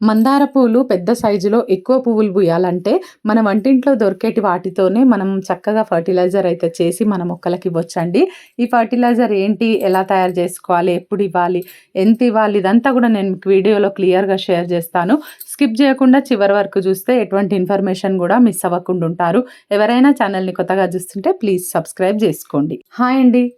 మందార పూలు పెద్ద సైజులో ఎక్కువ పువ్వులు పూయాలంటే మన వంటింట్లో దొరికేటి వాటితోనే మనం చక్కగా ఫర్టిలైజర్ అయితే చేసి మన మొక్కలకి ఇవ్వచ్చండి. ఈ ఫర్టిలైజర్ ఏంటి? ఎలా తయారు చేసుకోవాలి? ఎప్పుడు ఇవ్వాలి? ఎంత ఇవ్వాలి? ఇదంతా కూడా నేను మీకు వీడియోలో క్లియర్గా షేర్ చేస్తాను. స్కిప్ చేయకుండా చివరి వరకు చూస్తే ఎటువంటి ఇన్ఫర్మేషన్ కూడా మిస్ అవ్వకుండా ఉంటారు. ఎవరైనా ఛానల్ని కొత్తగా చూస్తుంటే ప్లీజ్ సబ్స్క్రైబ్ చేసుకోండి. హాయ్ అండి.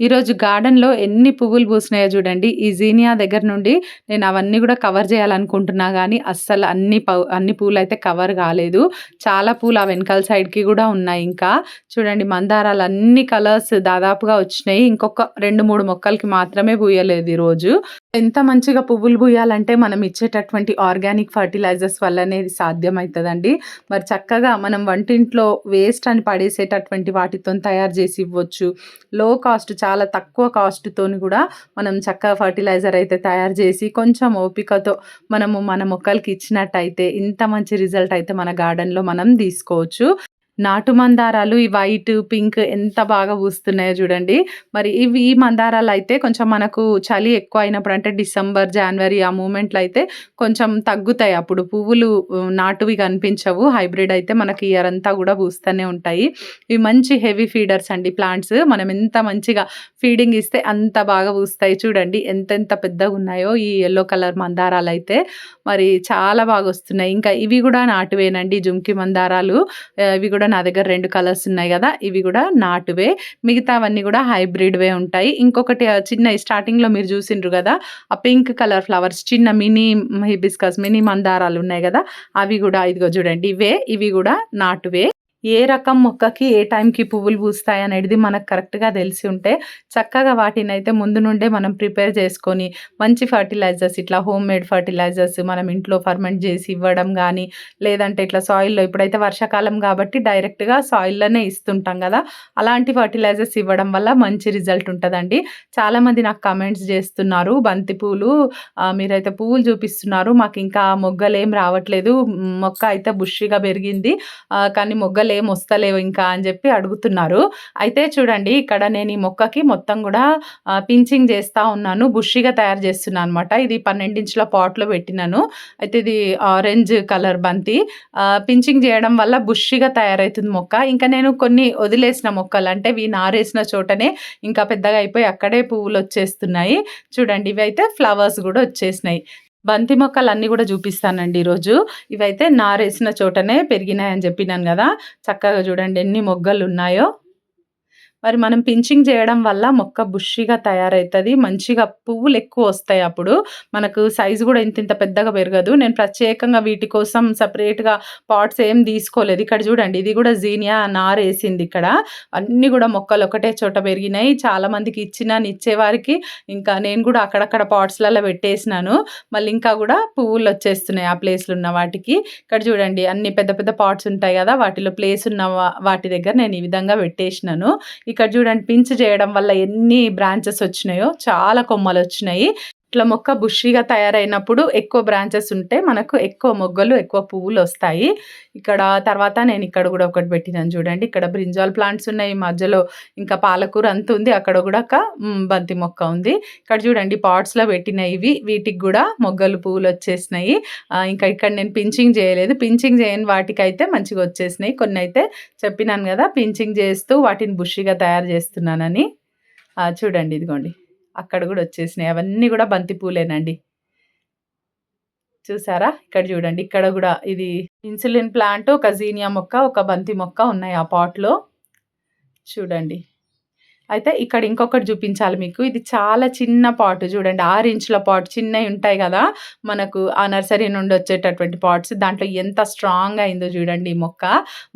ఈరోజు గార్డెన్‌లో ఎన్ని పువ్వులు పూసినాయో చూడండి. ఈ జీనియా దగ్గర నుండి నేను అవన్నీ కూడా కవర్ చేయాలనుకుంటున్నా కానీ అస్సలు అన్ని అన్ని అన్ని అయితే కవర్ కాలేదు. చాలా పూలు ఆ వెనకాల సైడ్‌కి కూడా ఉన్నాయి ఇంకా. చూడండి మందారాలు అన్ని కలర్స్ దాదాపుగా వచ్చినాయి. ఇంకొక రెండు మూడు మొక్కలకి మాత్రమే పూయలేదు ఈరోజు. ఎంత మంచిగా పువ్వులు పూయాలంటే మనం ఇచ్చేటటువంటి ఆర్గానిక్ ఫర్టిలైజర్స్ వల్లనే సాధ్యమవుతుందండి మరి చక్కగా మనం వంటింట్లో వేస్ట్ అని పడేసేటటువంటి వాటితోని తయారు చేసి ఇవ్వచ్చు. లో కాస్ట్ చాలా తక్కువ కాస్ట్‌తోని కూడా మనం చక్కగా ఫర్టిలైజర్ అయితే తయారు చేసి కొంచెం ఓపికతో మనము మన మొక్కలకి ఇచ్చినట్టయితే ఇంత మంచి రిజల్ట్ అయితే మన గార్డెన్‌లో మనం తీసుకోవచ్చు. నాటు మందారాలు ఈ వైట్, పింక్ ఎంత బాగా పూస్తున్నాయో చూడండి. మరి ఇవి ఈ మందారాలు అయితే కొంచెం మనకు చలి ఎక్కువ అయినప్పుడు అంటే డిసెంబర్, జనవరి ఆ మూమెంట్‌లో అయితే కొంచెం తగ్గుతాయి. అప్పుడు పువ్వులు నాటువి కనిపించవు. హైబ్రిడ్ అయితే మనకి ఇయర్ అంతా కూడా పూస్తూనే ఉంటాయి. ఇవి మంచి హెవీ ఫీడర్స్ అండి ప్లాంట్స్. మనం ఎంత మంచిగా ఫీడింగ్ ఇస్తే అంత బాగా పూస్తాయి. చూడండి ఎంతెంత పెద్దగా ఉన్నాయో ఈ ఎల్లో కలర్ మందారాలు అయితే మరి చాలా బాగా వస్తున్నాయి. ఇంకా ఇవి కూడా నాటువేనండి జుంకి మందారాలు. ఇవి కూడా కూడా నా దగ్గర రెండు కలర్స్ ఉన్నాయి కదా ఇవి కూడా నాటువే. మిగతావన్నీ కూడా హైబ్రిడ్వే ఉంటాయి. ఇంకొకటి చిన్న స్టార్టింగ్లో మీరు చూసిండ్రు కదా ఆ పింక్ కలర్ ఫ్లవర్స్ చిన్న మినీ హిబిస్కస్ మినీ మందారాలు ఉన్నాయి కదా అవి కూడా ఇదిగో చూడండి ఇవే ఇవి కూడా నాటువే. ఏ రకం మొక్కకి ఏ టైంకి పువ్వులు పూస్తాయి అనేది మనకు కరెక్ట్గా తెలిసి ఉంటే చక్కగా వాటిని అయితే ముందు నుండే మనం ప్రిపేర్ చేసుకొని మంచి ఫర్టిలైజర్స్ ఇట్లా హోమ్ మేడ్ ఫర్టిలైజర్స్ మనం ఇంట్లో ఫర్మెంట్ చేసి ఇవ్వడం కానీ లేదంటే ఇట్లా సాయిల్లో ఇప్పుడైతే వర్షాకాలం కాబట్టి డైరెక్ట్గా సాయిల్లోనే ఇస్తుంటాం కదా అలాంటి ఫర్టిలైజర్స్ ఇవ్వడం వల్ల మంచి రిజల్ట్ ఉంటుందండి. చాలామంది నాకు కమెంట్స్ చేస్తున్నారు బంతి పూలు మీరైతే పువ్వులు చూపిస్తున్నారు మాకు ఇంకా మొగ్గలేం రావట్లేదు మొక్క అయితే బుష్గా పెరిగింది కానీ మొగ్గలు ఏం వస్తలేవు ఇంకా అని చెప్పి అడుగుతున్నారు. అయితే చూడండి ఇక్కడ నేను ఈ మొక్కకి మొత్తం కూడా పించింగ్ చేస్తూ ఉన్నాను. బుషిగా తయారు చేస్తున్నాను అనమాట ఇది పన్నెండించుల పాట్లో పెట్టినాను. అయితే ఇది ఆరెంజ్ కలర్ బంతి. పించింగ్ చేయడం వల్ల బుషిగా తయారవుతుంది మొక్క. ఇంకా నేను కొన్ని వదిలేసిన మొక్కలు అంటే ఇవి నారేసిన చోటనే ఇంకా పెద్దగా అయిపోయి అక్కడే పువ్వులు వచ్చేస్తున్నాయి. చూడండి ఇవి అయితే ఫ్లవర్స్ కూడా వచ్చేసినాయి. బంతి మొక్కలు అన్నీ కూడా చూపిస్తానండి ఈరోజు. ఇవైతే నారేసిన చోటనే పెరిగినాయని చెప్పినాను కదా. చక్కగా చూడండి ఎన్ని మొగ్గలు ఉన్నాయో మరి మనం పించింగ్ చేయడం వల్ల మొక్క బుష్షిగా తయారవుతుంది మంచిగా పువ్వులు ఎక్కువ వస్తాయి అప్పుడు. మనకు సైజు కూడా ఇంత ఇంత పెద్దగా పెరగదు. నేను ప్రత్యేకంగా వీటి కోసం సపరేట్గా పాట్స్ ఏం తీసుకోలేదు. ఇక్కడ చూడండి ఇది కూడా జీనియా నార్ వేసింది ఇక్కడ. అన్నీ కూడా మొక్కలు ఒకటే చోట పెరిగినాయి. చాలామందికి ఇచ్చిన ఇచ్చేవారికి ఇంకా నేను కూడా అక్కడక్కడ పాట్స్లలో పెట్టేసినాను. మళ్ళీ ఇంకా కూడా పువ్వులు వచ్చేస్తున్నాయి ఆ ప్లేస్లు ఉన్న వాటికి. ఇక్కడ చూడండి అన్ని పెద్ద పెద్ద పాట్స్ ఉంటాయి కదా వాటిలో ప్లేస్ ఉన్న వాటి దగ్గర నేను ఈ విధంగా పెట్టేసినాను. ఇక్కడ చూడండి పించ్ చేయడం వల్ల ఎన్ని బ్రాంచెస్ వచ్చినాయో చాలా కొమ్మలు వచ్చినాయి ఇట్లా మొక్క బుషీగా తయారైనప్పుడు ఎక్కువ బ్రాంచెస్ ఉంటే మనకు ఎక్కువ మొగ్గలు ఎక్కువ పువ్వులు వస్తాయి. ఇక్కడ తర్వాత నేను ఇక్కడ కూడా ఒకటి పెట్టినాను చూడండి. ఇక్కడ బ్రింజాల్ ప్లాంట్స్ ఉన్నాయి. మధ్యలో ఇంకా పాలకూర అంత ఉంది. అక్కడ కూడా ఒక బంతి మొక్క ఉంది. ఇక్కడ చూడండి పాట్స్లో పెట్టిన ఇవి. వీటికి కూడా మొగ్గలు పువ్వులు వచ్చేసినాయి. ఇంకా ఇక్కడ నేను పించింగ్ చేయలేదు. పించింగ్ చేయని వాటికైతే మంచిగా వచ్చేసినాయి. కొన్ని అయితే చెప్పినాను కదా పించింగ్ చేస్తూ వాటిని బుషిగా తయారు చేస్తున్నానని. చూడండి ఇదిగోండి. అక్కడ కూడా వచ్చేసినాయి. అవన్నీ కూడా బంతి పూలేనండి. చూసారా? ఇక్కడ చూడండి. ఇక్కడ కూడా ఇది ఇన్సులిన్ ప్లాంట్ ఒక జీనియా మొక్క ఒక బంతి మొక్క ఉన్నాయి ఆ పాట్లో. చూడండి. అయితే ఇక్కడ ఇంకొకటి చూపించాలి మీకు. ఇది చాలా చిన్న పాట్. చూడండి. ఆరు ఇంచుల పాట్. చిన్నవి ఉంటాయి కదా. మనకు ఆ నర్సరీ నుండి వచ్చేటటువంటి పాట్స్. దాంట్లో ఎంత స్ట్రాంగ్ అయిందో చూడండి ఈ మొక్క.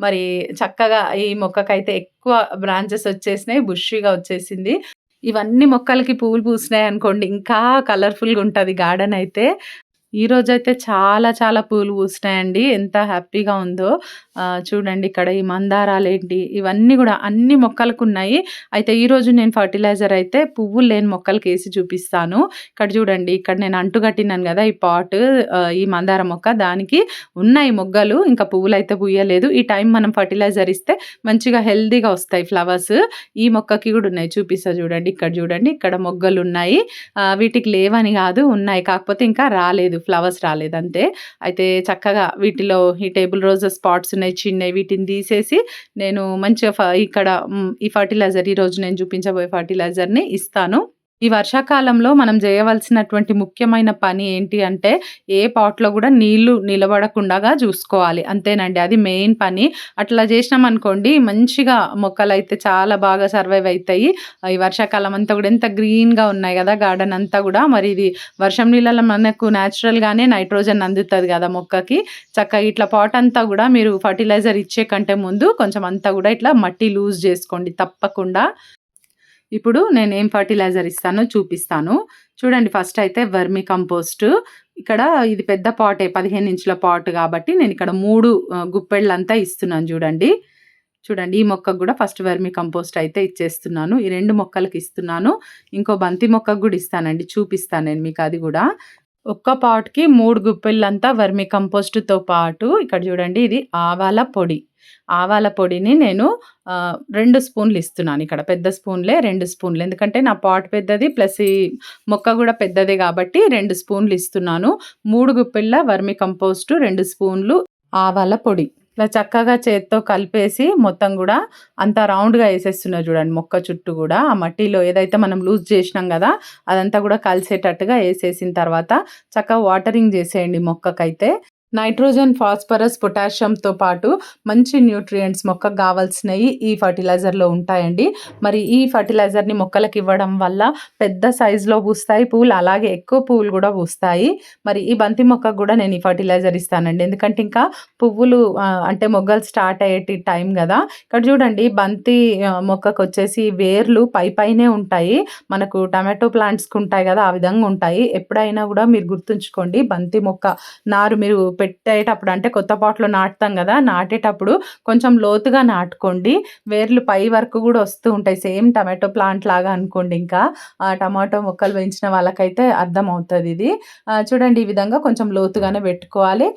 మరి చక్కగా ఈ మొక్కకైతే ఎక్కువ బ్రాంచెస్ వచ్చేసినాయి. బుష్గా వచ్చేసింది. ఇవన్నీ మొక్కలకి పువ్వులు పూసినాయి అనుకోండి ఇంకా కలర్ఫుల్గా ఉంటుంది. గార్డెన్ అయితే ఈరోజైతే చాలా చాలా పూలు పూసినాయండి. ఎంత హ్యాపీగా ఉందో. చూడండి ఇక్కడ ఈ మందారాలు ఏంటి ఇవన్నీ కూడా అన్ని మొక్కలకు ఉన్నాయి అయితే ఈరోజు నేను ఫర్టిలైజర్ అయితే పువ్వులు లేని మొక్కలకేసి చూపిస్తాను. ఇక్కడ చూడండి ఇక్కడ నేను అంటుగట్టినాను కదా ఈ పాట్ ఈ మందార మొక్క దానికి ఉన్నాయి మొగ్గలు. ఇంకా పువ్వులు అయితే పూయలేదు. ఈ టైం మనం ఫర్టిలైజర్ ఇస్తే మంచిగా హెల్తీగా వస్తాయి ఫ్లవర్స్. ఈ మొక్కకి కూడా ఉన్నాయి. చూపిస్తా చూడండి. ఇక్కడ చూడండి. ఇక్కడ మొగ్గలు ఉన్నాయి వీటికి లేవని కాదు ఉన్నాయి. కాకపోతే ఇంకా రాలేదు. ఫ్లవర్స్ రాలేదంతే అయితే చక్కగా వీటిలో ఈ టేబుల్ రోజెస్ స్పాట్స్ ఉన్నాయి చిన్నవి వీటిని తీసేసి నేను మంచిగా ఫ ఇక్కడ ఈ ఫర్టిలైజర్ ఈరోజు నేను చూపించబోయే ఫర్టిలైజర్‌ని ఇస్తాను. ఈ వర్షాకాలంలో మనం చేయవలసినటువంటి ముఖ్యమైన పని ఏంటి అంటే, ఏ పాట్‌లో కూడా నీళ్ళు నిలబడకుండాగా చూసుకోవాలి అంతేనండి. అది మెయిన్ పని. అట్లా జేసినామనుకోండి మంచిగా మొక్కలైతే చాలా బాగా సర్వైవ్ అవుతాయి ఈ వర్షాకాలం అంతా కూడా ఎంత గ్రీన్‌గా ఉన్నాయి కదా గార్డెన్ అంతా కూడా మరి ఇది వర్షం నీళ్ళలో మనకు న్యాచురల్గానే నైట్రోజన్ అందుతుంది కదా మొక్కకి. చక్కగా ఇట్లా పాట్ అంతా కూడా మీరు ఫర్టిలైజర్ ఇచ్చే కంటే ముందు కొంచెం అంతా కూడా ఇట్లా మట్టి లూజ్ చేసుకోండి తప్పకుండా. ఇప్పుడు నేను ఏం ఫర్టిలైజర్ ఇస్తానో చూపిస్తాను. చూడండి ఫస్ట్ అయితే వర్మి కంపోస్ట్. ఇక్కడ ఇది పెద్ద పాటే 15 ఇంచుల పాట్ కాబట్టి నేను ఇక్కడ మూడు గుప్పెళ్ళంతా ఇస్తున్నాను చూడండి చూడండి ఈ మొక్కకు కూడా ఫస్ట్ వర్మి కంపోస్ట్ అయితే ఇచ్చేస్తున్నాను. ఈ రెండు మొక్కలకి ఇస్తున్నాను. ఇంకో బంతి మొక్కకు కూడా ఇస్తానండి. చూపిస్తాను నేను మీకు అది కూడా ఒక్క పాట్‌కి మూడు గుప్పెళ్ళంతా వర్మి కంపోస్ట్‌తో పాటు ఇక్కడ చూడండి ఇది ఆవాల పొడి. ఆవాల పొడిని నేను రెండు స్పూన్లు ఇస్తున్నాను ఇక్కడ. పెద్ద స్పూన్‌లే రెండు స్పూన్లు. ఎందుకంటే నా పాట్ పెద్దది ప్లస్ ఈ మొక్క కూడా పెద్దది కాబట్టి రెండు స్పూన్లు ఇస్తున్నాను. మూడు గుప్పెళ్ళ వర్మి కంపోస్ట్, రెండు స్పూన్లు ఆవాల పొడి. ఇట్లా చక్కగా చేత్తో కలిపేసి మొత్తం కూడా అంతా రౌండ్‌గా వేసేస్తున్నా చూడండి మొక్క చుట్టూ కూడా ఆ మట్టిలో ఏదైతే మనం లూజ్ చేసినాం కదా అదంతా కూడా కలిసేటట్టుగా వేసేసిన తర్వాత చక్కగా వాటరింగ్ చేసేయండి మొక్కకైతే. నైట్రోజన్, ఫాస్ఫరస్, పొటాషియంతో పాటు మంచి న్యూట్రియంట్స్ మొక్కకు కావాల్సినవి ఈ ఫర్టిలైజర్‌లో ఉంటాయండి. మరి ఈ ఫర్టిలైజర్‌ని మొక్కలకివ్వడం వల్ల పెద్ద సైజులో పూస్తాయి పూలు అలాగే ఎక్కువ పువ్వులు కూడా పూస్తాయి. మరి ఈ బంతి మొక్కకు కూడా నేను ఈ ఫర్టిలైజర్ ఇస్తానండి. ఎందుకంటే ఇంకా పువ్వులు అంటే మొగ్గలు స్టార్ట్ అయ్యేటి టైం కదా ఇక్కడ చూడండి బంతి మొక్కకు మొక్కకొచ్చేసి వేర్లు పైపైనే ఉంటాయి. మనకు టమాటో ప్లాంట్స్‌కి ఉంటాయి కదా ఆ విధంగా ఉంటాయి. ఎప్పుడైనా కూడా మీరు గుర్తుంచుకోండి బంతి మొక్క నారు మీరు పెట్టేటప్పుడు అంటే కొత్త పాట్‌లో నాటుతాం కదా నాటేటప్పుడు కొంచెం లోతుగా నాటుకోండి. వేర్లు పై వరకు కూడా వస్తూ ఉంటాయి. సేమ్ టమాటో ప్లాంట్ లాగా అనుకోండి ఇంకా. ఆ టమాటో మొక్కలు పెంచిన వాళ్ళకైతే అర్థం అవుతుంది ఇది చూడండి ఈ విధంగా కొంచెం లోతుగానే పెట్టుకోవాలి.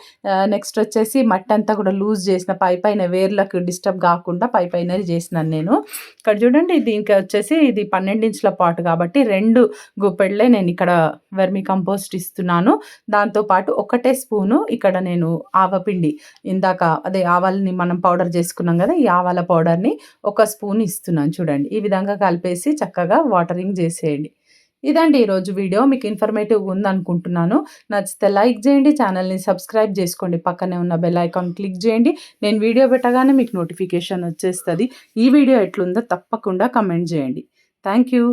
నెక్స్ట్ వచ్చేసి మట్టి అంతా కూడా లూజ్ చేసిన పైపైన వేర్లకు డిస్టర్బ్ గాకుండా పైపైనది చేసినాను నేను. ఇక్కడ చూడండి దీనికి వచ్చేసి ఇది 12 ఇంచుల కాబట్టి రెండు 2 గుప్పెళ్ళే ఇక్కడ వెర్మీ కంపోస్ట్ ఇస్తున్నాను. దాంతోపాటు ఒకటే స్పూను ఇక్కడ ఇక్కడ నేను ఆవపిండి ఇందాక అదే ఆవాలని మనం పౌడర్ చేసుకున్నాం కదా ఈ ఆవాల పౌడర్‌ని ఒక స్పూన్ ఇస్తున్నాను చూడండి. ఈ విధంగా కలిపేసి చక్కగా వాటరింగ్ చేసేయండి ఇదండి ఈరోజు వీడియో. మీకు ఇన్ఫర్మేటివ్ ఉందనుకుంటున్నాను. నచ్చితే లైక్ చేయండి ఛానెల్‌ని సబ్స్క్రైబ్ చేసుకోండి పక్కనే ఉన్న బెల్ ఐకాన్ క్లిక్ చేయండి నేను వీడియో పెట్టగానే మీకు నోటిఫికేషన్ వచ్చేస్తుంది ఈ వీడియో ఎట్లుందో తప్పకుండా కమెంట్ చేయండి థ్యాంక్ యూ.